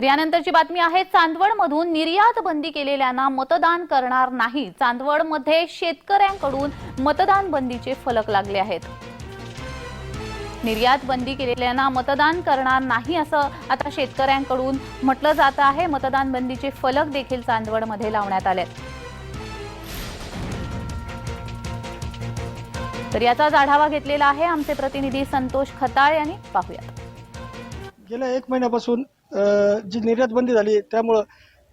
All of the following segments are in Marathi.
तर यानंतरची बातमी आहे चांदवडमधून निर्यात बंदी केलेल्यांना मतदान करणार नाही. चांदवडमध्ये शेतकऱ्यांकडून मतदान बंदीचे फलक लागले आहेत. निर्यात बंदी केलेल्यांना मतदान करणार नाही असं आता शेतकऱ्यांकडून म्हटलं जात आहे. मतदान बंदीचे फलक देखील चांदवडमध्ये लावण्यात आले तर याचाच आढावा घेतलेला आहे आमचे प्रतिनिधी संतोष खताळ यांनी. पाहूयात. गेल्या एक महिन्यापासून जी निर्यात बंदी झाली आहे, त्यामुळं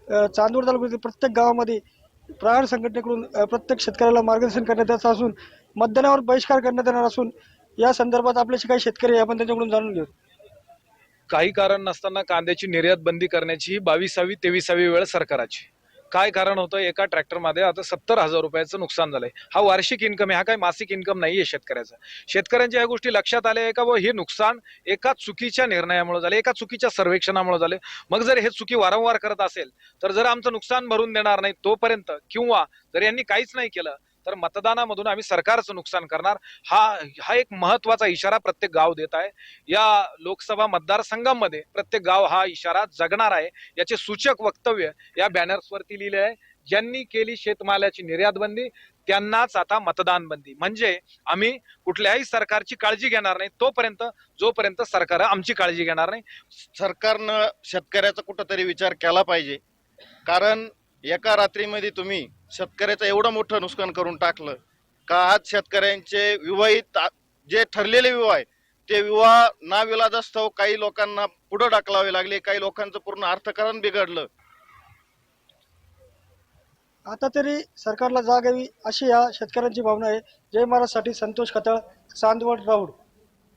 अ, चांदवड तालुक्यातील प्रत्येक गावामध्ये प्रहार संघटनेकडून प्रत्येक शेतकऱ्याला मार्गदर्शन करण्यात येत असून मतदानावर बहिष्कार करण्यात येणार असून या संदर्भात आपल्याशी काही शेतकरी आहे, आपण त्यांच्याकडून जाणून घेऊ. काही कारण नसताना कांद्याची निर्यात बंदी करण्याची ही बावीसावी तेविसावी वेळ सरकाराची. काय कारण होतं? एका ट्रॅक्टरमध्ये आता सत्तर हजार रुपयाचं नुकसान झालंय. हा वार्षिक इन्कम आहे हा काही मासिक इन्कम नाहीये शेतकऱ्याचा. शेतकऱ्यांच्या या गोष्टी लक्षात आल्या आहे का? व हे नुकसान एका चुकीच्या निर्णयामुळे झाले एका चुकीच्या सर्वेक्षणामुळे झाले मग जर हे चुकी वारंवार करत असेल तर जर आमचं नुकसान भरून देणार नाही तोपर्यंत किंवा जर यांनी काहीच नाही केलं तर मतदानामधून आम्ही सरकारचं नुकसान करणार. हा हा एक महत्त्वाचा इशारा प्रत्येक गाव देत आहे. या लोकसभा मतदारसंघामध्ये प्रत्येक गाव हा इशारा जगणार आहे. याचे सूचक वक्तव्य या बॅनर्सवरती लिहिले आहे. ज्यांनी केली शेतमालाची निर्यात बंदी त्यांनाच आता मतदान बंदी म्हणजे आम्ही कुठल्याही सरकारची काळजी घेणार नाही. तोपर्यंत जोपर्यंत सरकार आमची काळजी घेणार नाही. सरकारनं शेतकऱ्याचा कुठंतरी विचार केला पाहिजे. कारण एका रात्रीमध्ये तुम्ही शेतकऱ्याचं एवढं मोठं नुकसान करून टाकलं का आज शेतकऱ्यांचे विवाहित जे ठरलेले विवाह आहे ते विवाह ना विलाजास्तव काही लोकांना पुढे ढकलावे लागले काही लोकांचं पूर्ण अर्थकारण बिघडलं. आता तरी सरकारला जाग यावी अशी या शेतकऱ्यांची भावना आहे. जय महाराजसाठी संतोष खतळ चांदवड राऊड